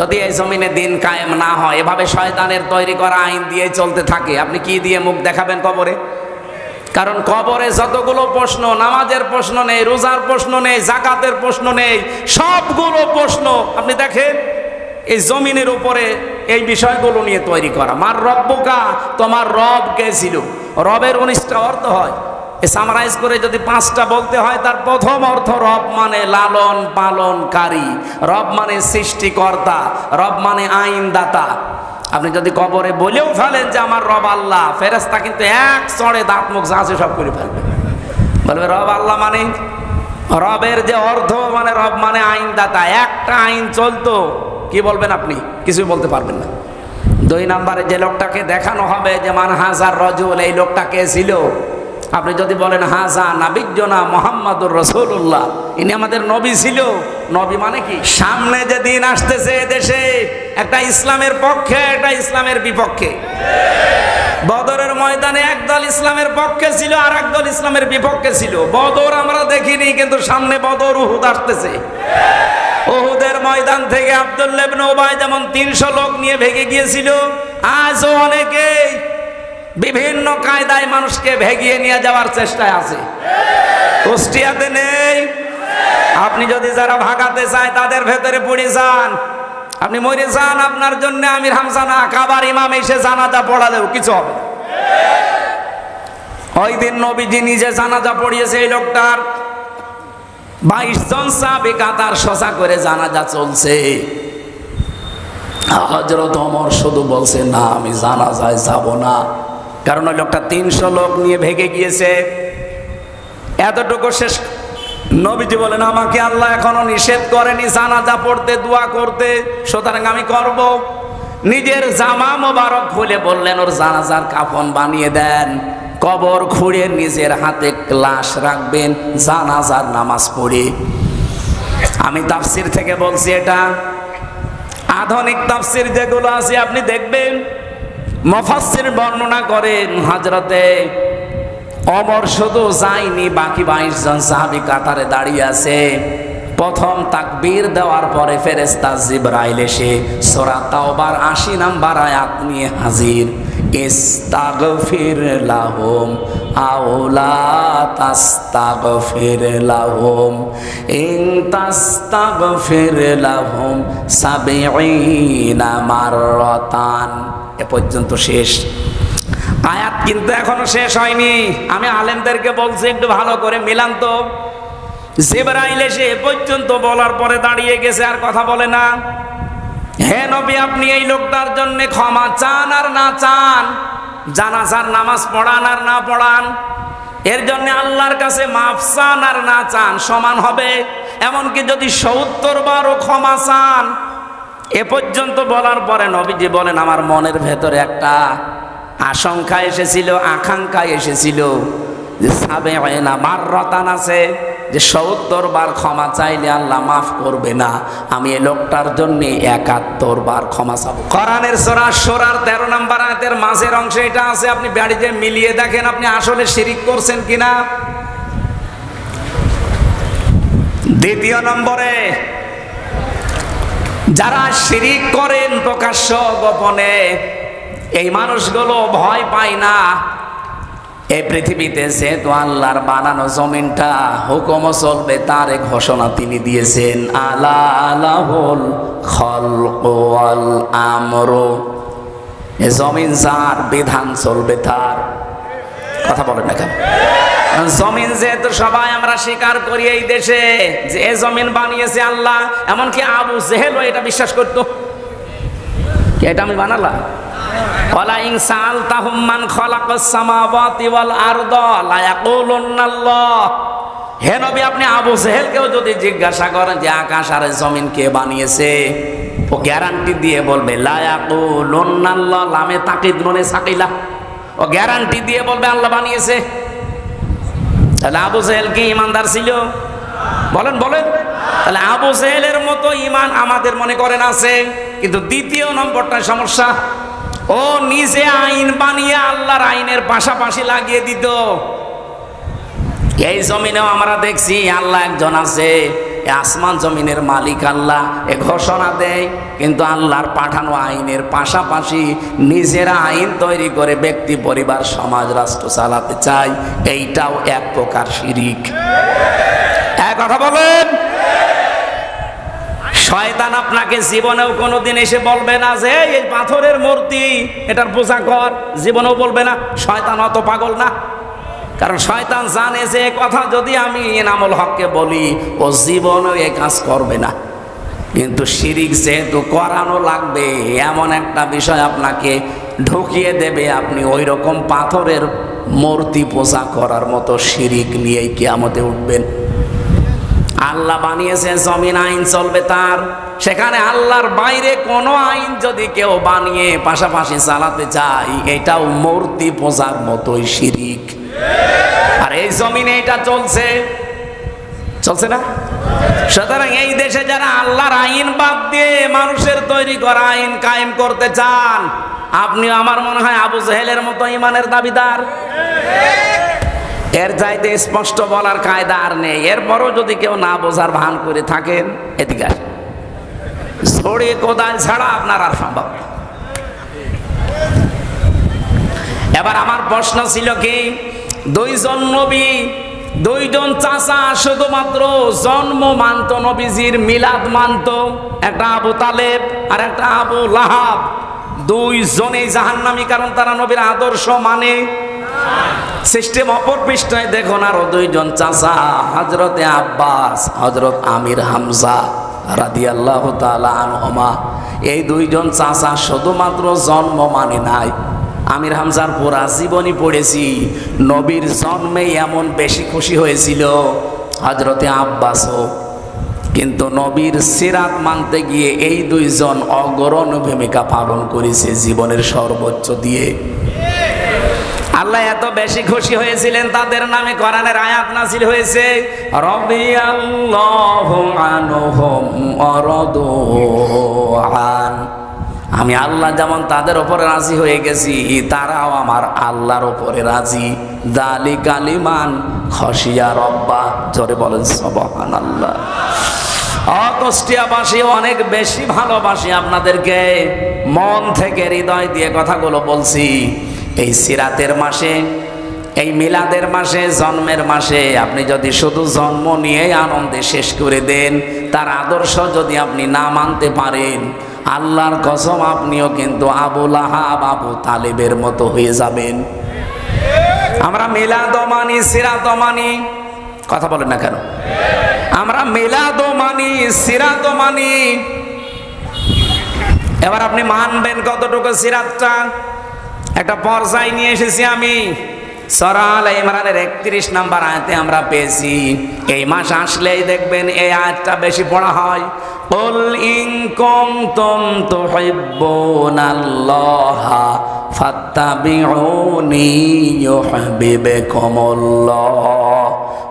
যদি এই জমিনে দিন কায়েম না হয়, এভাবে শয়তানের তৈরি করা আইন দিয়ে চলতে থাকে, আপনি কি দিয়ে মুখ দেখাবেন কবরে? কারণ কবরে যতগুলো প্রশ্ন, নামাজের প্রশ্ন নেই, রোজার প্রশ্ন নেই জাকাতের প্রশ্ন নেই, সবগুলো প্রশ্ন, আপনি দেখেন, এই জমিনের উপরে এই বিষয়গুলো নিয়ে তৈরি করা। মার রব্বকা, তোমার রব কে ছিল রবের উনিশটা অর্থ হয় সামারাইজ করে যদি পাঁচটা বলতে হয়, তার প্রথম অর্থ রব মানে লালন পালনকারী। রব মানে সৃষ্টিকর্তা, রব মানে আইনদাতা। আপনি যদি কবরে বলেও ফেলেন যে আমার রব আল্লাহ ফেরেস্তা কিন্তু এক চড়ে দাঁত মুখ আছে সব করে ফেলবে। বলবে রব আল্লাহ মানে? রবের যে অর্থ মানে রব মানে আইনদাতা। একটা আইন চলতো, কি বলবেন আপনি? কিছুই বলতে পারবেন না। দুই নম্বরে যে লোকটাকে দেখানো হবে যে, মান হাজার রজুল এই লোকটা কে ছিল? আপনি যদি বলেন, হাজা নাবিজ্জনা মোহাম্মদুর রসুল্লাহ ইনি আমাদের নবী ছিল। নবী মানে কি? সামনে যে দিন আসতেছে দেশে, একটা ইসলামের পক্ষে, একটা ইসলামের বিপক্ষে। বদরের ময়দানে একদল ইসলামের পক্ষে ছিল আর একদল ইসলামের বিপক্ষে ছিল। বদর আমরা দেখিনি, কিন্তু সামনে বদর উহুদ আসতেছে। উহুদের ময়দান থেকে আব্দুল্লাহ ইবনে ওবাই যেমন তিনশো লোক নিয়ে ভেঙে গিয়েছিল, আজও অনেকেই বিভিন্ন কায়দায় মানুষকে ভেগিয়ে নিয়ে যাওয়ার চেষ্টায় আছে। কুষ্টিয়াতে নেই। আপনি যদি যারা ভাগাতে চায় তাদের ভেতরে পড়ে যান। আপনি মরে যান, আপনার জন্য আমির হামজা না কাবার ইমাম এসে জানাজা পড়ালেও কিছু হবে ওই দিন নবীজি নিজে জানাজা পড়িয়েছে এই লোকটার। বাইশ জন সাহাবি কাতার শশা করে জানাজা চলছে। হজরত অমর শুধু বলছে, না, আমি জানাজায় যাব না। কারণ ওই লোকটা তিনশো লোক নিয়ে ভেঙে গিয়েছে। এতটুকু শেষ। নবীজি বলেন, আমাকে আল্লাহ এখনও নিষেধ করেনি, জানাজা পড়তে, দোয়া করতে। সুতরাং আমি করব। নিজের জামা মোবারক খুলে বললেন, ওর জানাজার কাফন বানিয়ে দেন। কবর খুঁড়ে নিজের হাতে ক্লাস রাখবেন, জানাজার নামাজ পড়ে। আমি তাফসির থেকে বলছি এটা। আধুনিক তাফসির যেগুলো আছে, আপনি দেখবেন মফাসির বর্ণনা করেন হাজরতে অমর শুধু যায়নি, বাকি বাইশ জন সাহাবি কাতারে দাঁড়িয়ে আছে। প্রথম তাকবীর দেওয়ার পরে ফেরেস্তা জিব্রাইল এসে সোরা তাওবার আশি নাম্বার আয়াত নিয়ে হাজির। ইস্তাগফির লাহুম, আওলা তাস্তাগফির লাহুম, ইন তাস্তাগফির লাহুম সাবিঈনা মাররাতান। এ পর্যন্ত শেষ। আয়াত কিন্তু এখনও শেষ হয়নি। আমি আলেমদেরকে বলছি, একটু ভালো করে মিলান তো। জেবরাইল এসে পর্যন্ত বলার পরে দাঁড়িয়ে গেছে, আর কথা বলে না। হে নবী, আপনি এই লোকটার জন্য ক্ষমা চান আর না চান? জানাজার নামাজ পড়ান আর না পড়ান? এর জন্য আল্লাহর কাছে মাফ চান আর না চান? সমান হবে। এমনকি যদি সত্তর বারও ক্ষমা চান এ পর্যন্ত বলার পরে নবীজি বলেন, আমার মনের ভেতরে একটা আশঙ্কা এসেছিল, আকাঙ্ক্ষা এসেছিল যে সাবে হয় না মার রতান আছে, যে সত্তর বার ক্ষমা চাইলে আল্লাহ মাফ করবে না। আমি এই লোকটার জন্য একাত্তর বার ক্ষমা চাব। কোরআনের সোরা সোরার তেরো নম্বর আয়াতের মাঝের অংশে এটা আছে, আপনি বাড়িতে মিলিয়ে দেখেন আপনি আসলে শিরিক করছেন কিনা। দ্বিতীয় নম্বরে যারা শিরিক করেন প্রকাশ্য গোপনে, এই মানুষগুলো ভয় পায় না। এই পৃথিবীতে যেহেতু আল্লাহর বানানো জমিনটা, হুকুম চলবে তার ঘোষণা তিনি দিয়েছেন, আলা আলাহুল খল আমরো। জমিন যার, বিধান চলবে তার। কথা বলেন না কেন? জমিন যেহেতু সবাই আমরা স্বীকার করি এই দেশে, যে জমিন বানিয়েছে আল্লাহ, এমনকি আবু জেহেলও এটা বিশ্বাস করতো। এটা আমি বানালাম? ওয়ালা ইন সাআলতাহুম মান খালাকাস সামাওয়াতি ওয়াল আরদা লা ইয়াকুলুন্নাল্লাহ। হে নবী, আপনি আবু জেহেলকেও যদি জিজ্ঞাসা করেন যে আকাশ আর জমিন কে বানিয়েছে, ও গ্যারান্টি দিয়ে বলবে, লা ইয়াকুলুন্নাল্লাহ, লামে তাকিদ নুনে সাকিলা। ও গ্যারান্টি দিয়ে বলবে, আল্লাহ বানিয়েছে। তাহলে আবু জেহেল কি ইমানদার ছিল? বলেন বলেন। তাহলে আবু জেহেলের মতো ইমান আমাদের মনে করেন আছে, কিন্তু দ্বিতীয় নম্বরটা সমস্যা। ও নিজে আইন বানিয়ে আল্লাহর আইনের পাশাপাশি লাগিয়ে দিত। এই জমিনেও আমরা দেখছি আল্লাহ একজন আছে আসমান জমিনের মালিক আল্লাহ, এ ঘোষণা দেয়। কিন্তু আল্লাহর পাঠানো আইনের পাশাপাশি নিজেরা আইন তৈরি করে ব্যক্তি, পরিবার, সমাজ, রাষ্ট্র চালাতে চায়। এইটাও এক প্রকার শিরিক। এক কথা বলেন। শয়তান আপনাকে জীবনেও কোনোদিন এসে বলবে না যে, এই পাথরের মূর্তি, এটার পূজা কর। জীবনেও বলবে না, শয়তান অত পাগল না। কারণ শয়তান জানে যে কথা যদি আমি এনামুল হককে বলি, ও জীবনেও এ কাজ করবে না। কিন্তু শিরিক যেহেতু করানো লাগবে, এমন একটা বিষয় আপনাকে ঢুকিয়ে দেবে, আপনি ওই রকম পাথরের মূর্তি পূজা করার মতো শিরিক নিয়েই কেয়ামতে উঠবেন। আল্লাহ বানিয়েছে জমিন আইন চলবে তার। সেখানে আল্লাহর বাইরে কোনো আইন যদি কেউ বানিয়ে পাশাপাশি চালাতে চায়, এটাও মূর্তি পূজার মতোই শিরিক। আর এই জমিনে এটা চলছে। চলছে না? সুতরাং এই দেশে যারা আল্লাহর আইন বাদ দিয়ে মানুষের তৈরি করা আইন কায়েম করতে চান আপনি আমার মনে হয় আবু জেহেলের মতো ইমানের দাবিদার। এর চাইতে স্পষ্ট বলার কায়দা আর নেই। এরপরও যদি কেউ না বোঝার ভান করে থাকেন, এদিকে আসেন। ছড়ে কোদাল ছাড়া আপনার আর সম্ভব এবার আমার প্রশ্ন ছিল কি, দুইজন নবী, দুইজন চাচা শুধুমাত্র জন্ম মানত নবীজির মিলাদ মানত, একটা আবু তালেব আর একটা আবু লাহাব। দুইজনেই জাহান্নামী, কারণ তারা নবীর আদর্শ মানে সিস্টেম অপর পৃষ্ঠায় দেখুন আরও দুইজন চাচা হজরতে আব্বাস হজরত আমির হামজা রাদি আল্লাহ আনহমা। এই দুইজন চাচা শুধুমাত্র জন্ম মানে নাই। আমির হামজার পুরা জীবনী পড়েছি, নবীর জন্মে এমন বেশি খুশি হয়েছিল হজরতে আব্বাসও। কিন্তু নবীর সিরাত মানতে গিয়ে এই দুইজন অগরণ ভূমিকা পালন করেছে জীবনের সর্বোচ্চ দিয়ে। আল্লাহ এত বেশি খুশি হয়েছিলেন, তাদের নামে কোরআনের আয়াত নাসিল হয়েছে। রাদিয়াল্লাহু আনহুম ওয়ারাদু আন। আমি আল্লাহ যেমন তাদের উপরে রাজি হয়ে গেছি, তারাও আমার আল্লাহর উপরে রাজি। দালি কালিমান খসিয়া রব্বা, জোরে বলেন সবহান আল্লাহ অকষ্টিয়াবাসী অনেক বেশি ভালোবাসি আপনাদেরকে। মন থেকে হৃদয় দিয়ে কথাগুলো বলছি। এই সিরাতের মাসে, এই মিলাদের মাসে, জন্মের মাসে আপনি যদি শুধু জন্ম নিয়ে আনন্দে শেষ করে দেন, তার আদর্শ যদি আপনি না মানতে পারেন, আল্লাহর কসম আপনিও কিন্তু আবুল আহাব আবু তালেবের মতো হয়ে যাবেন। আমরা মিলাদ মানি সিরাত মানি কথা বলেন না কেন? আমরা মিলাদ মানি সিরাত মানি এবার আপনি মানবেন কতটুকু সিরাতটা? একটা পর্যায়ে নিয়ে এসেছি আমি সরাল ইমরানের একত্রিশ নাম্বার আয়াতে আমরা পেয়েছি এই মাস আসলেই দেখবেন এই আয়াতটা বেশি পড়া হয় قل إن كنتم تحبون الله فاتبعوني يحببكم الله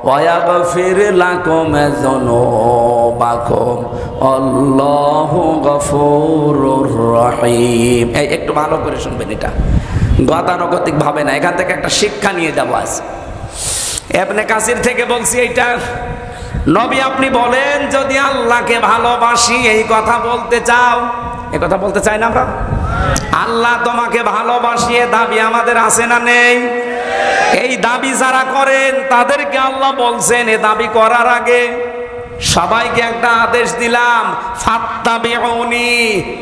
ويغفر لكم ذنوبكم الله غفور رحيم এই একটু ভালো করে শুনবেন এটা গতানুগতিক ভাবে না এখান থেকে একটা শিক্ষা নিয়ে যাবো আজ এবনে কাসির থেকে বলছি এইটা নবী আপনি বলেন যদি আল্লাহকে ভালোবাসি এই কথা বলতে চাও এই কথা বলতে চাই না আমরা আল্লাহ তোমাকে ভালোবাসিয়ে দাবি আমাদের আছে না নেই এই দাবি যারা করেন, তাদেরকে আল্লাহ বলছেন, এ দাবি করার আগে সবাইকে একটা আদেশ দিলাম, ফাত্তাবিউনি।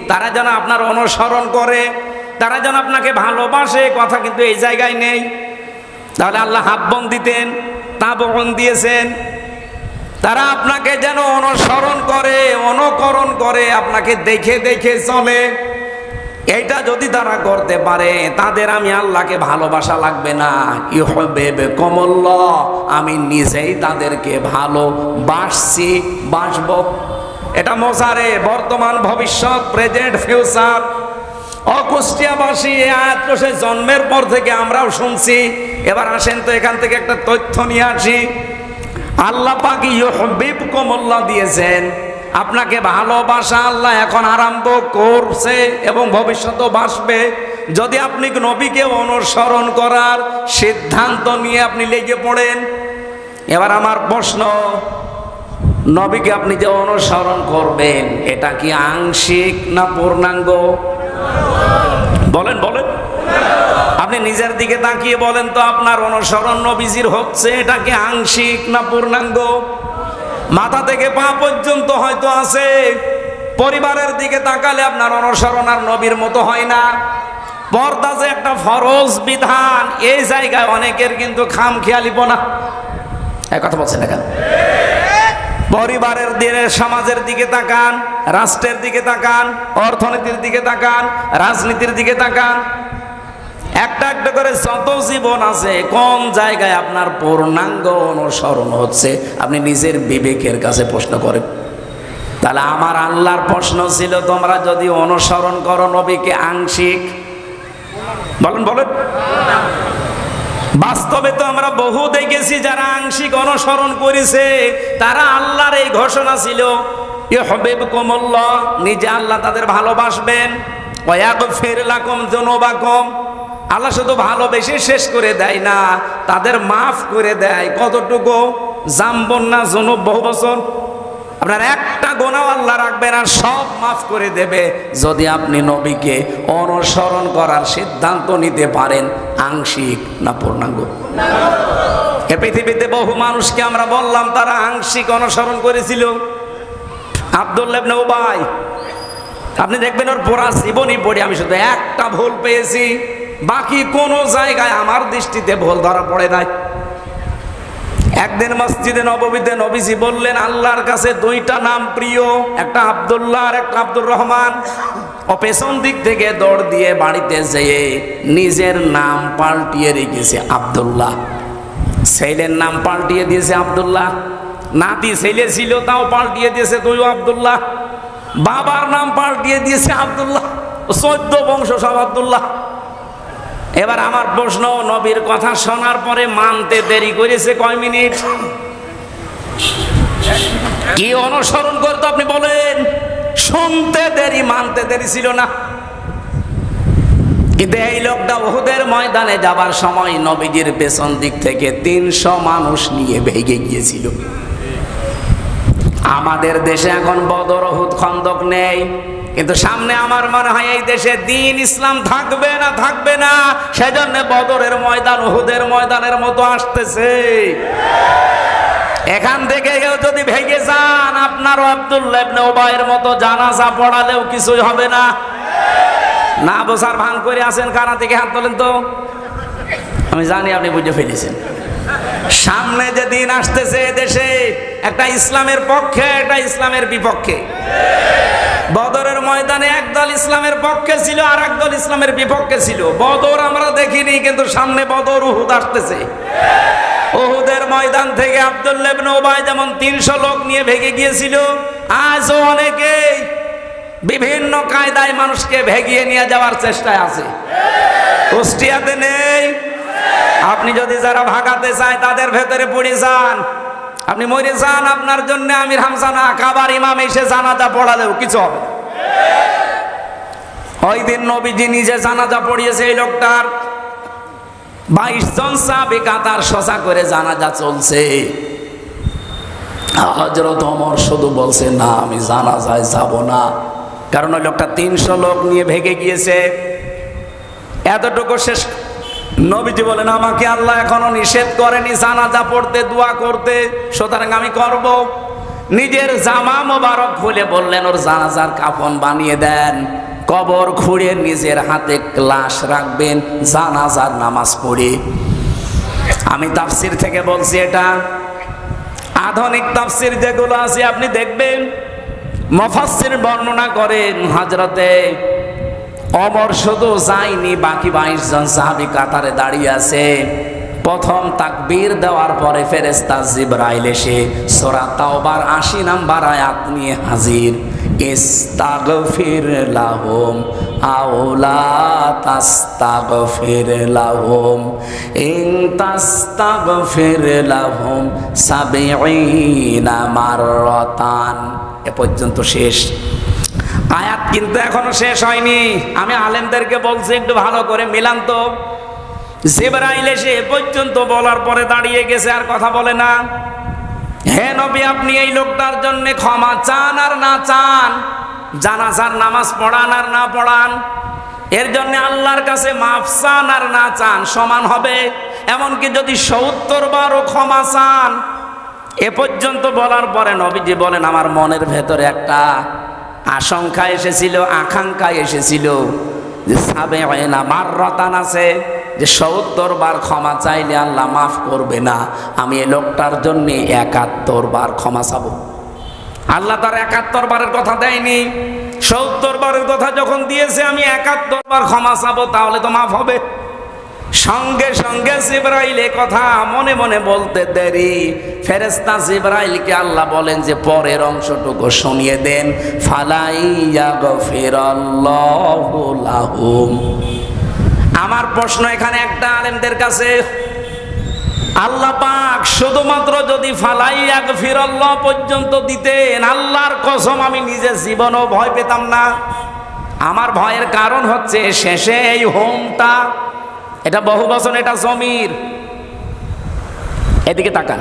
তারা যেন আপনার অনুসরণ করে, তারা যেন আপনাকে ভালোবাসে, কথা কিন্তু এই জায়গায় নেই। তাহলে আল্লাহ হাব্বন দিতেন তা বহন দিয়েছেন। তারা আপনাকে যেন অনুসরণ করে, অনুকরণ করে, আপনাকে দেখে দেখে চলে। এইটা যদি তারা করতে পারে, তাদের আমি আল্লাহকে ভালোবাসা লাগবে না। ইহবে কমল্ল আমি নিজেই তাদেরকে ভালো বাসছি বাসব। এটা মজারে, বর্তমান ভবিষ্যৎ প্রেজেন্ট ফিউচার অকুষ্টিয়াবাসী এ আয়াত সে জন্মের পর থেকে আমরাও শুনছি। এবার আসেন তো এখান থেকে একটা তথ্য নিয়ে আসি। আল্লাহ পাক ইহবিব কমল্লা দিয়েছেন আপনাকে ভালোবাসা আল্লাহ এখন আরম্ভ করছে এবং ভবিষ্যতেও বাসবে। যদি আপনি নবীকে অনুসরণ করার সিদ্ধান্ত নিয়ে আপনি লেগে পড়েন, এবার আমার প্রশ্ন, নবীকে আপনি যে অনুসরণ করবেন, এটা কি আংশিক না পূর্ণাঙ্গ? বলেন বলেন। আপনি নিজের দিকে তাকিয়ে বলেন তো, আপনার অনুসরণ নবীজির হচ্ছে, এটা কি আংশিক না পূর্ণাঙ্গ? মাথা থেকে পা পর্যন্ত হয়তো আছে। পরিবারের দিকে তাকালে আপনার অনুসরণ আর নবীর মতো হয় না। পর্দা যে একটা ফরজ বিধান, এই জায়গায় অনেকের কিন্তু খাম খেয়ালিপনা এক কথা বলছেন না কেন? পরিবারের দিকে, সমাজের দিকে তাকান, রাষ্ট্রের দিকে তাকান, অর্থনীতির দিকে তাকান, রাজনীতির দিকে তাকান। একটা একটা করে যত জীবন আছে, কোন জায়গায় আপনার পূর্ণাঙ্গ অনুসরণ হচ্ছে, আপনি নিজের বিবেকের কাছে প্রশ্ন করেন। তাহলে আমার আল্লাহর প্রশ্ন ছিল, তোমরা যদি অনুসরণ করো নবীকে আংশিক, বলেন বলেন। বাস্তবে তো আমরা বহু দেখেছি যারা আংশিক অনুসরণ করেছে, তারা আল্লাহর এই ঘোষণা ছিল এ হবে কমল্লা নিজে আল্লাহ তাদের ভালোবাসবেন ওয়াগ ফের লাকম জনবাকম আল্লাহ শুধু ভালোবেসে শেষ করে দেয় না, তাদের মাফ করে দেয়। কতটুকু? জাম্বন না জনব বহু বছর? আপনার একটা গোনাও আল্লাহ রাখবেন আর সব মাফ করে দেবে। যদি আপনি নবীকে অনুসরণ করার সিদ্ধান্ত নিতে পারেন, আংশিক না পূর্ণাঙ্গ? এ পৃথিবীতে বহু মানুষকে আমরা বললাম, তারা আংশিক অনুসরণ করেছিল। আব্দুল্লাহ ইবনে উবাই, আপনি দেখবেন ওর পুরা জীবনই পড়ে। আমি শুধু একটা ভুল পেয়েছি। বাকি কোনো জায়গায় আমার দৃষ্টিতে ভুল ধরা পড়ে নাই। একদিন মসজিদে নববীতে নবীজি বললেন, আল্লাহর কাছে দুইটা নাম প্রিয়, একটা আব্দুল্লাহ আর একটা আব্দুর রহমান। ও পেছন দিক থেকে দৌড় দিয়ে বাড়িতে যেয়ে নিজের নাম পাল্টিয়ে রেখেছে আব্দুল্লাহ। ছেলের নাম পাল্টিয়ে দিয়েছে আব্দুল্লাহ। নাতি ছেলে ছিল, তাও পাল্টিয়ে দিয়েছে তুইও আব্দুল্লাহ। বাবার নাম পাল্টিয়ে দিয়েছে আব্দুল্লাহ। চোদ্দ বংশ সব আব্দুল্লাহ। এবার আমার প্রশ্ন, নবীর কথা শোনার পরে মানতে দেরি করেছে কয় মিনিট? কি অনুসরণ করতো আপনি বলেন? শুনতে দেরি, মানতে দেরি ছিল না। কিন্তু এই লোকটা ওহুদের ময়দানে যাবার সময় নবীজির পেছন দিক থেকে তিনশো মানুষ নিয়ে ভেগে গিয়েছিল। আমাদের দেশে এখন বদর ওহুদ খন্দক নেই। কিন্তু সামনে আমার মনে হয় এই দেশে দিন ইসলাম থাকবে না থাকবে না। সেজন্য বদরের ময়দান ওহুদের ময়দানের মতো আসতেছে। এখান থেকে কেউ যদি ভেঙে যান, আপনারও আব্দুল্লাহ ইবনে ওবায়ের মতো জানাজা পড়ালেও কিছুই হবে না। না বোঝার ভান করে আছেন কারা থেকে হাত তোলেন তো। আমি জানি আপনি বুঝে ফেলেছেন। সামনে যে দিন আসতেছে দেশে, একটা ইসলামের পক্ষে, একটা ইসলামের বিপক্ষে। বদরের ময়দানে একদল ইসলামের পক্ষে ছিল আর একদল ইসলামের বিপক্ষে ছিল। বদর আমরা দেখিনি, কিন্তু সামনে বদর উহুদ আসতেছে। উহুদের ময়দান থেকে আব্দুল্লাহ ইবনে ওবাই যেমন তিনশো লোক নিয়ে ভেঙে গিয়েছিল, আজও অনেকেই বিভিন্ন কায়দায় মানুষকে ভেগিয়ে নিয়ে যাওয়ার চেষ্টায় আছে। কুষ্টিয়াতে নেই আপনি যদি যারা ভাগাতে চায়, তাদের ভেতরে পড়ে যান। আপনি মরে যান, আপনার জন্য আমির হামসানা কাবার ইমাম এসে জানাজা পড়ালেও কিছু হবে। ওই দিন নবীজি নিজে জানাজা পড়িয়েছে এই লোকটার। বাইশ জন সাহাবি কাতার শশা করে জানাজা চলছে। হজরত অমর শুধু বলছে, না, আমি জানাজায় যাব না। কারণ ওই লোকটা তিনশো লোক নিয়ে ভেগে গিয়েছে। এতটুকু শেষ নবীজি বলেন, আমাকে আল্লাহ এখনও নিষেধ করেনি, জানাজা পড়তে, দোয়া করতে। সুতরাং আমি করব। নিজের জামা মোবারক খুলে বললেন, ওর জানাজার কাফন বানিয়ে দেন, কবর খুঁড়ে নিজের হাতে ক্লাস রাখবেন, জানাজার নামাজ পড়ে। আমি তাফসির থেকে বলছি এটা। আধুনিক তাফসির যেগুলো আছে, আপনি দেখবেন মফাসির বর্ণনা করেন হাজরতে অমর শুধু যায়নি, বাকি বাইশ জন সাহাবি কাতারে দাঁড়িয়ে আছে। প্রথম তাকবীর দেওয়ার পরে ফেরেস্তা জিব্রাইল এসে সোরা তাওবার আশি নাম্বার আয়াত নিয়ে হাজির। ইস্তাগফির লাহুম, আওলা তাস্তাগফির লাহুম, ইন তাস্তাগফির লাহুম সাবিঈনা মাররাতান। এ পর্যন্ত শেষ। আয়াত কিন্তু এখনও শেষ হয়নি। আমি আলেমদেরকে বলছি, একটু ভালো করে মিলান তো। জেবরাইল এসে পর্যন্ত বলার পরে দাঁড়িয়ে গেছে, আর কথা বলে না। হে নবী, আপনি এই লোকটার জন্য ক্ষমা চান আর না চান? জানাজার নামাজ পড়ান আর না পড়ান? এর জন্য আল্লাহর কাছে মাফ চান আর না চান, সমান হবে। এমনকি যদি সত্তর বারও ক্ষমা চান, এ পর্যন্ত বলার পরে নবীজি বলেন, আমার মনের ভেতরে একটা আশঙ্কা এসেছিল, আকাঙ্ক্ষা এসেছিল যে সাবে না মার রতান আছে, যে সত্তর বার ক্ষমা চাইলে আল্লাহ মাফ করবে না। আমি এই লোকটার জন্যে একাত্তর বার ক্ষমা চাব। আল্লাহ তার একাত্তর বারের কথা দেয়নি। সত্তর বারের কথা যখন দিয়েছে, আমি একাত্তর বার ক্ষমা চাবো, তাহলে তো মাফ হবে। সঙ্গে সঙ্গে জিব্রাইল কথা মনে মনে বলতে দেরি। ফেরেস্তা জিব্রাইলকে আল্লাহ বলেন যে, পরের অংশটুকু শুনিয়ে দেন। ফালাইয়া লাহুম। আমার প্রশ্ন এখানে একটা আলেমদের কাছে, আল্লাহ পাক শুধুমাত্র যদি ফালাইয়া গফিরাল্লাহ পর্যন্ত দিতেন, আল্লাহর কসম আমি নিজের জীবনও ভয় পেতাম না। আমার ভয়ের কারণ হচ্ছে শেষে এই হোমটা এটা বহু এটা জমির। এদিকে তাকান।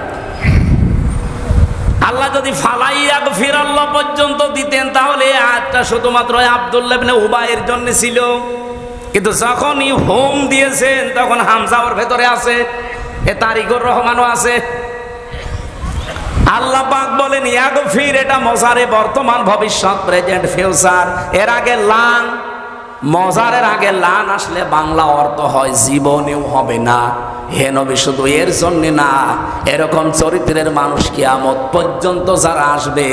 আল্লাহ যদি ফালাইয়া ফিরাল্লাহ পর্যন্ত দিতেন, তাহলে আজটা শুধুমাত্র আবদুল্লাহ ইবনে উবাইয়ের জন্য ছিল। কিন্তু যখনই হোম দিয়েছেন, তখন হামজা ওর ভেতরে আছে, এ তারিকুর রহমানও আছে। আল্লাহ পাক বলেন, ইয়াগফির, এটা মজারে বর্তমান ভবিষ্যৎ, প্রেজেন্ট, ফিউচার। এর আগে লান মজারের আগে লান আসলে বাংলা অর্থ হয় জীবনেও হবে না। হে নবী, শুধু এর জন্য না, এরকম চরিত্রের মানুষ কিয়ামত পর্যন্ত যারা আসবে,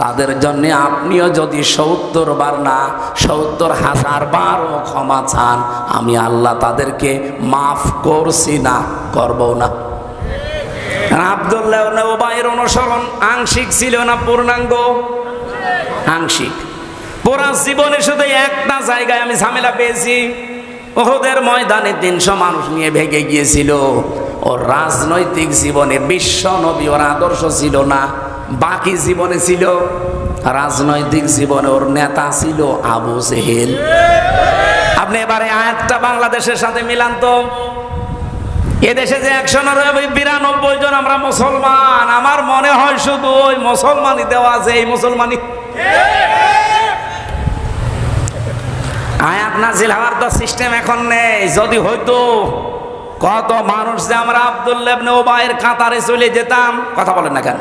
তাদের জন্য আপনিও যদি সত্তর বার না, সত্তর হাজার বারও ক্ষমা চান, আমি আল্লাহ তাদেরকে মাফ করছি না করব না। আবদুল্লাহ ওবাইয়ের অনুসরণ আংশিক ছিল না, পূর্ণাঙ্গ? আংশিক। পুরা জীবনে শুধু একটা জায়গায় আমি ঝামেলা পেয়েছি। ওদের ময়দানে তিনশো মানুষ নিয়ে ভেঙে গিয়েছিল। ওর রাজনৈতিক জীবনে বিশ্ব নবী ওর আদর্শ ছিল না, বাকি জীবনে ছিল। রাজনৈতিক জীবনে ওর নেতা ছিল আবু জেহেল। আপনি এবারে আয়াতটা বাংলাদেশের সাথে মিলান তো। এদেশে যে একশো বিরানব্বই জন আমরা মুসলমান, আমার মনে হয় শুধু ওই মুসলমানই দেওয়া আছে, এই মুসলমানই। আয়াত নাজিল, হওয়ার তো সিস্টেম এখন নেই। যদি হইতো, কত মানুষ যে আমরা আবদুল্লাবনে ওবায়ের কাতারে চলে যেতাম, কথা বলেন না কেন?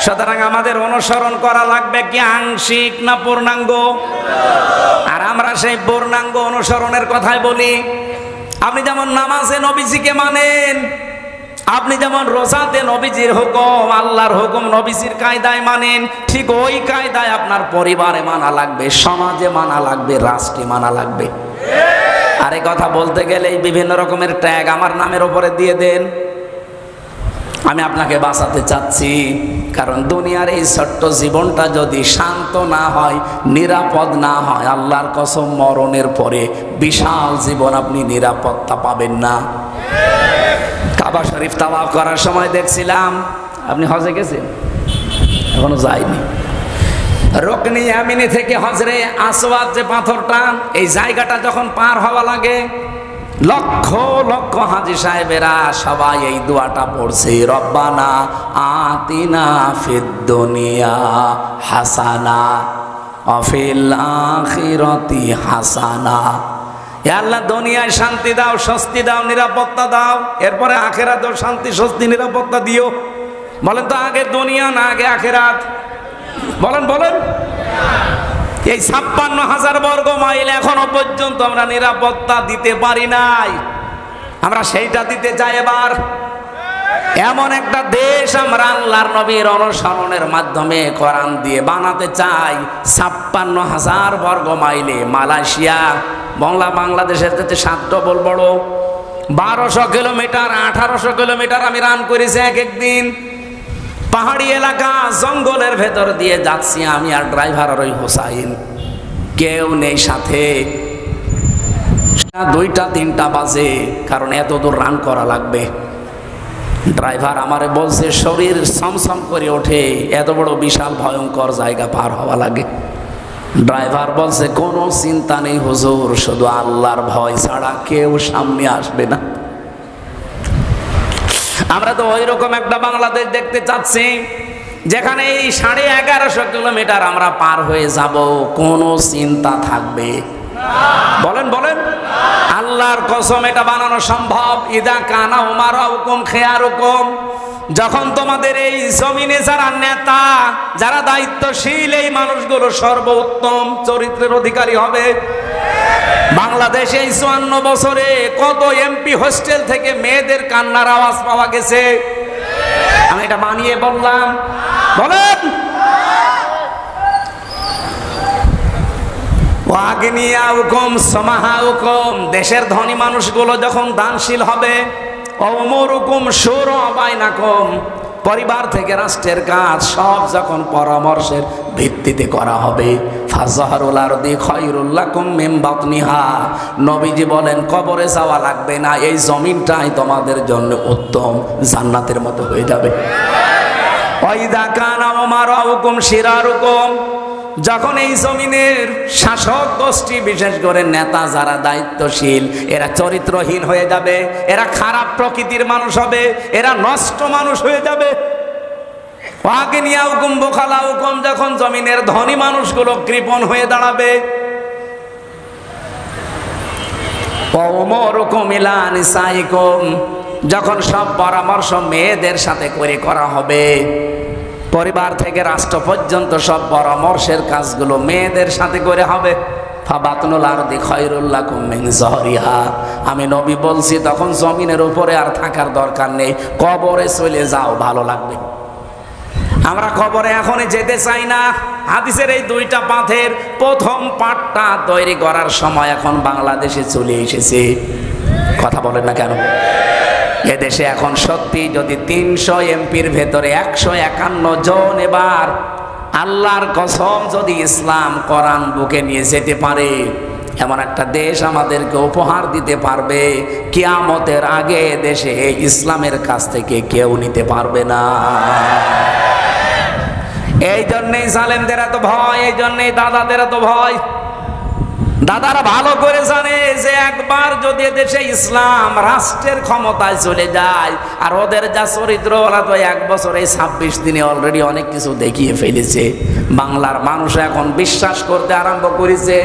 সুতরাং আমাদের অনুসরণ করা লাগবে কি আংশিক না পূর্ণাঙ্গ? আর আমরা সেই পূর্ণাঙ্গ অনুসরণের কথাই বলি। আপনি যেমন নামাজে নবীজিকে মানেন আপনি যেমন রোজাতে নবীজির হুকুম, আল্লাহর হুকুম নবীজির কায়দায় মানেন, ঠিক ওই কায়দায় আপনার পরিবারে মানা লাগবে, সমাজে মানা লাগবে, রাষ্ট্রে মানা লাগবে। আরে কথা বলতে গেলে বিভিন্ন রকমের ট্যাগ আমার নামের ওপরে দিয়ে দেন। আমি আপনাকে বাঁচাতে চাচ্ছি, কারণ দুনিয়ার এই ছোট্ট জীবনটা যদি শান্ত না হয়, নিরাপদ না হয়, আল্লাহর কসম মরণের পরে বিশাল জীবন আপনি নিরাপত্তা পাবেন না। কাবা শরীফ তাওয়াফ করার সময় দেখছিলাম। আপনি হজে গেছেন? এখনও যায়নি। রকনি আমিনি থেকে হজরে আসওয়াদ যে পাথরটা, এই জায়গাটা যখন পার হওয়া লাগে, লক্ষ লক্ষ হাজি সাহেবেরা সবাই এই দোয়াটা পড়ছে, রব্বানা আতিনা ফিদ দুনিয়া হাসানা, অফিল আখিরতি হাসানা। আল্লাহ দুনিয়ায় শান্তি দাও, স্বস্তি দাও, নিরাপত্তা দাও। এরপরে আখেরাত শান্তি, স্বস্তি, নিরাপত্তা দিও। বলেন তো আগে দুনিয়া না আগে আখেরাত? বলেন বলেন। এই ছাপ্পান্ন হাজার বর্গ মাইল এখনও পর্যন্ত আমরা নিরাপত্তা দিতে পারি নাই। আমরা সেইটা দিতে চাই এবার। এমন একটা দেশ আমরা আল্লাহর নবীর অনুসরণের মাধ্যমে কোরআন দিয়ে বানাতে চাই। ছাপ্পান্ন হাজার বর্গ মাইলে মালয়েশিয়া। বাংলা বাংলাদেশের থেকে সাত ডবল বড়, বারোশো কিলোমিটার, আঠারোশো কিলোমিটার আমি রান করেছি এক একদিন। পাহাড়ি এলাকা, জঙ্গলের ভেতর দিয়ে যাচ্ছি আমি আর ড্রাইভার আর ওই হোসাইন। কেউ নেই সাথে। দুইটা, তিনটা বাজে, কারণ এত দূর রান করা লাগবে। ড্রাইভার আমারে বলছে, শরীর সমসম করে ওঠে, এত বড় বিশাল ভয়ঙ্কর জায়গা পার হওয়া লাগে। ড্রাইভার বলছে, কোনো চিন্তা নেই হুজুর, শুধু আল্লাহর ভয় ছাড়া কেউ সামনে আসবে না। আমরা তো ওই রকম একটা বাংলাদেশ দেখতে চাচ্ছি, যেখানে এই সাড়ে এগারোশো কিলোমিটার আমরা পার হয়ে যাব, কোনো চিন্তা থাকবে। বলেন বলেন। আল্লাহর কসম, এটা বানানো সম্ভব। ইদা কানা উমার হুকুম, খেয়ার হুকুম। যখন তোমাদের এই জমিনে যারা নেতা, যারা দায়িত্বশীল, এই মানুষগুলো সর্বোত্তম চরিত্রের অধিকারী হবে। বাংলাদেশে এই চুয়ান্ন বছরে কত এমপি হোস্টেল থেকে মেয়েদের কান্নার আওয়াজ পাওয়া গেছে। আমি এটা মানিয়ে বললাম। বলেন। ওয়াগনিয়াউকুম সমাহাউকুম দেশের ধনী মানুষগুলো যখন দানশীল হবে, অমরুকুম সুর বাইনাকুম। পরিবার থেকে রাষ্ট্রের কাজ সব যখন পরামর্শের ভিত্তিতে করা হবে নবীজি বলেন, কবরে যাওয়া লাগবে না, এই জমিনটাই তোমাদের জন্য উত্তম, জান্নাতের মতো হয়ে যাবে। ওয়াইদা কানা ওমারাউকুম শিরারুকুম। যখন এই জমিনের শাসক গোষ্ঠী, বিশেষ করে নেতা যারা দায়িত্বশীল, এরা চরিত্রহীন হয়ে যাবে, এরা খারাপ প্রকৃতির মানুষ হবে, এরা নষ্ট মানুষ হয়ে যাবে। হুকুম বোখালা হুকুম যখন জমিনের ধনী মানুষগুলো কৃপণ হয়ে দাঁড়াবে যখন সব পরামর্শ মেয়েদের সাথে করে করা হবে পরিবার থেকে রাষ্ট্র পর্যন্ত সব পরামর্শের কাজগুলো মেয়েদের সাথে করে হবে। আমি নবী বলছি, তখন জমিনের উপরে আর থাকার দরকার নেই। কবরে চলে যাও, ভালো লাগবে। আমরা কবরে এখনই যেতে চাই না। হাদিসের এই দুইটা পাথের প্রথম পাঠটা তৈরি করার সময় এখন বাংলাদেশে চলে এসেছে। কথা বলেন না কেন? এদেশে এখন সত্যি যদি তিনশো এমপির ভেতরে একশো একান্ন জন এবার আল্লাহর কসম যদি ইসলাম কোরআন বুকে নিয়ে যেতে পারে, এমন একটা দেশ আমাদেরকে উপহার দিতে পারবে, কিয়ামতের আগে দেশে ইসলামের কাছ থেকে কেউ নিতে পারবে না। এই জন্যেই জালেমদের এত ভয় এই জন্যেই দাদাদের এত ভয়। দাদারা ভালো করে জানে যে একবার যদি দেশে ইসলাম রাষ্ট্রের ক্ষমতায় চলে যায়, আর ওদের যা চরিত্র, ওরা তো এক বছর এই ছাব্বিশ দিনে অলরেডি অনেক কিছু দেখিয়ে ফেলেছে। বাংলার মানুষ এখন বিশ্বাস করতে আরম্ভ করেছে।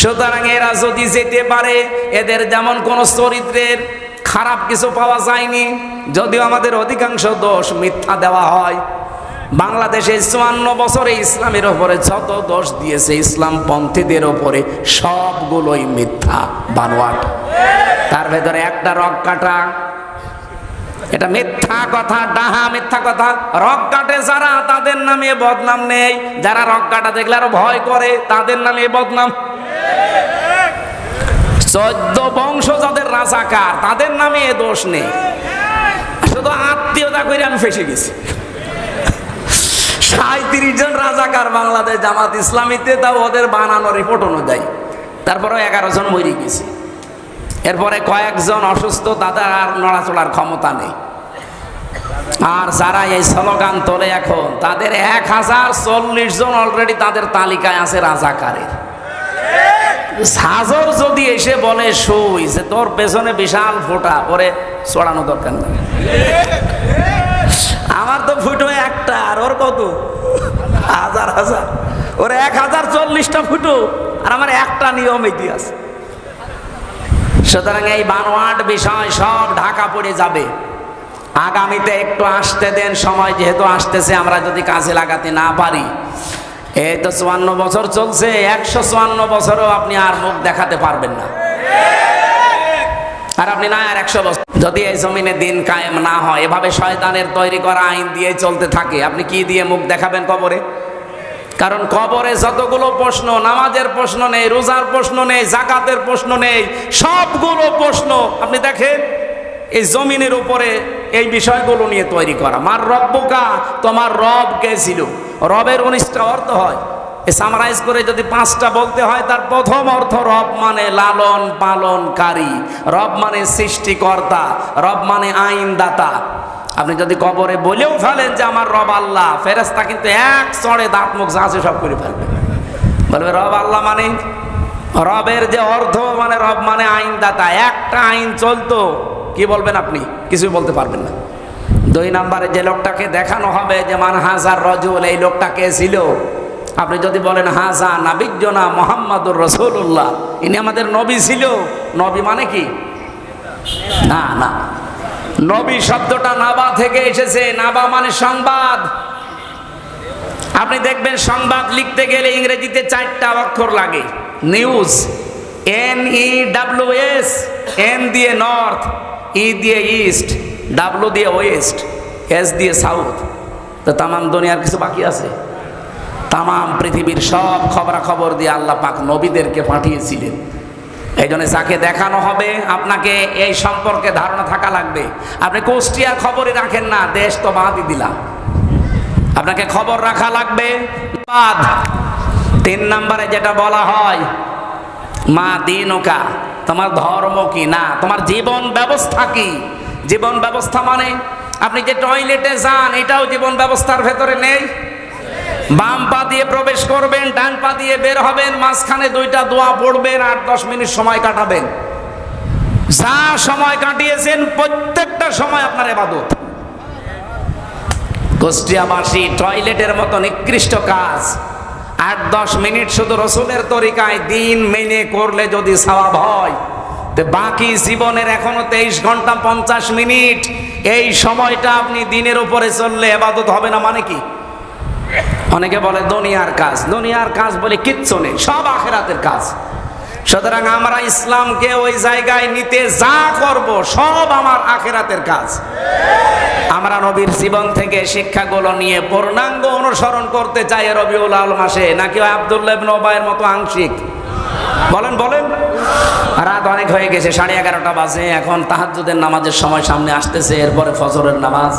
সুতরাং এরা যদি যেতে পারে, এদের যেমন কোনো চরিত্রের খারাপ কিছু পাওয়া যায়নি, যদিও আমাদের অধিকাংশ দোষ মিথ্যা দেওয়া হয়। বাংলাদেশে চুয়ান্ন বছরে ইসলামের ওপরে যত দোষ দিয়েছে ইসলাম পন্থীদের ওপরে সবগুলোই মিথ্যা, বানোয়াট। তার ভেতরে একটা রক কাটা। এটা মিথ্যা কথা, ডাহা মিথ্যা কথা। রক কাটে যারা, তাদের নামে বদনাম নেই। যারা রক কাটা দেখলে আরও ভয় করে, তাদের নামে বদনাম। চোদ্দ বংশ যাদের রাজাকার, তাদের নামে দোষ নেই। শুধু আত্মীয়তা করে আমি ফেসে গেছি। সাঁত্রিশ জন রাজাকার বাংলাদেশ জামাত ইসলামীতে তাও ওদের বানানো রিপোর্ট অনুযায়ী। তারপরে এগারো জন মরে গেছে। এরপরে কয়েকজন অসুস্থ, তাদের আর নড়াচড়ার ক্ষমতা নেই। আর যারা এই স্লোগান তোলে এখন, তাদের এক হাজার চল্লিশ জন অলরেডি তাদের তালিকায় আছে রাজাকারের। সাজর যদি এসে বলে সই যে তোর পেছনে বিশাল ফোঁটা ওরে চড়ানো দরকার নেই আমার তো ফুটো একটা, আর ওর কত? হাজার হাজার। ওর এক হাজার চল্লিশটা ফুটো, আর আমার একটা নিয়ম ইতিহাস সুতরাং এই বানোয়াট বিষয় সব ঢাকা পড়ে যাবে। আগামীতে একটু আসতে দেন, সময় যেহেতু আসতেছে, আমরা যদি কাজে লাগাতে না পারি। এই তো চুয়ান্ন বছর চলছে, একশো চুয়ান্ন বছরও আপনি আর মুখ দেখাতে পারবেন না। আর আপনি না, আর একশো বছর। যদি এই জমিনে দিন কায়েম না হয়, এভাবে শয়তানের তৈরি করা আইন দিয়ে চলতে থাকে, আপনি কি দিয়ে মুখ দেখাবেন কবরে? কারণ কবরে যতগুলো প্রশ্ন, নামাজের প্রশ্ন নেই, রোজার প্রশ্ন নেই, জাকাতের প্রশ্ন নেই, সবগুলো প্রশ্ন, আপনি দেখেন, এই জমিনের উপরে এই বিষয়গুলো নিয়ে তৈরি করা। মার রব্বকা, তোমার রব কে ছিল? রবের উনিশটা অর্থ হয়। সামারাইজ করে যদি পাঁচটা বলতে হয়, তার প্রথম অর্থ রব মানে লালন পালনকারী। রব মানে সৃষ্টিকর্তা, রব মানে আইনদাতা। আপনি যদি কবরে বলেও ফেলেন যে আমার রব আল্লাহ ফেরেস্তা কিন্তু এক চড়ে দাঁত মুখ যা আছে সব করে ফেলবে। বলবে রব আল্লাহ মানে? রবের যে অর্থ মানে রব মানে আইনদাতা। একটা আইন চলতো, কি বলবেন আপনি? কিছুই বলতে পারবেন না। দুই নম্বরে যে লোকটাকে দেখানো হবে যে, মান হাজার রজুল এই লোকটা কে ছিল? আপনি যদি বলেন, হাজা নাবিজ্জনা মোহাম্মদুর রসুল্লাহ ইনি আমাদের নবী ছিল। নবী মানে কি? না না। নবী শব্দটা নাবা থেকে এসেছে। নাবা মানে সংবাদ। আপনি দেখবেন সংবাদ লিখতে গেলে ইংরেজিতে চারটা অক্ষর লাগে। News, N E W S, N দিয়ে নর্থ, ই দিয়ে ইস্ট, ডাব্লিউ দিয়ে ওয়েস্ট, এস দিয়ে সাউথ। তো তামাম দুনিয়ার কিছু বাকি আছে। তামাম পৃথিবীর সব খবরাখবর দিয়ে আল্লাহ পাক নবীদেরকে পাঠিয়েছিলেন। এই জন্য যাকে দেখানো হবে, আপনাকে এই সম্পর্কে ধারণা থাকা লাগবে। আপনি কুষ্টিয়া খবরই রাখেন না, দেশ তো বাদই দিলাম। আপনাকে খবর রাখা লাগবে, বাদ। তিন নম্বরে যেটা বলা হয়, মা দিনকা, তোমার ধর্ম কি? না, তোমার জীবন ব্যবস্থা কি? জীবন ব্যবস্থা মানে আপনি যে টয়লেটে যান, এটাও জীবন ব্যবস্থার ভেতরে নেই। বাম পা দিয়ে প্রবেশ করবেন, ডান পা দিয়ে বের হবেন, মাঝখানে দুইটা দোয়া পড়বেন আর দশ মিনিট সময় কাটাবেন। যা সময় কাটিয়েছেন, প্রত্যেকটা সময় আপনার এবাদত। কুষ্টিয়াবাসী, টয়লেটের মতো নিকৃষ্ট কাজ। আট দশ মিনিট শুধু রসুলের তরিকায় দিন মেনে করলে যদি সওয়াব হয়, তো বাকি জীবনের এখনও তেইশ ঘণ্টা পঞ্চাশ মিনিট, এই সময়টা আপনি দিনের উপরে চললে এবাদত হবে না মানে কি? অনেকে বলে দুনিয়ার কাজ দুনিয়ার কাজ বলে কিচ্ছু নেই, সব আখেরাতের কাজ। সুতরাং আমরা ইসলামকে ওই জায়গায় নিতে যা করব, সব আমার আখেরাতের কাজ। আমরা নবীর জীবন থেকে শিক্ষাগুলো নিয়ে পূর্ণাঙ্গ অনুসরণ করতে চাই রবিউল আল মাসে, নাকি আবদুল্লাহ ইবনে ওবায়ের মতো আংশিক? বলেন বলেন। রাত অনেক হয়ে গেছে, সাড়ে এগারোটা বাজে, এখন তাহাজ্জুদের নামাজের সময় সামনে আসতেছে, এরপরে ফজরের নামাজ।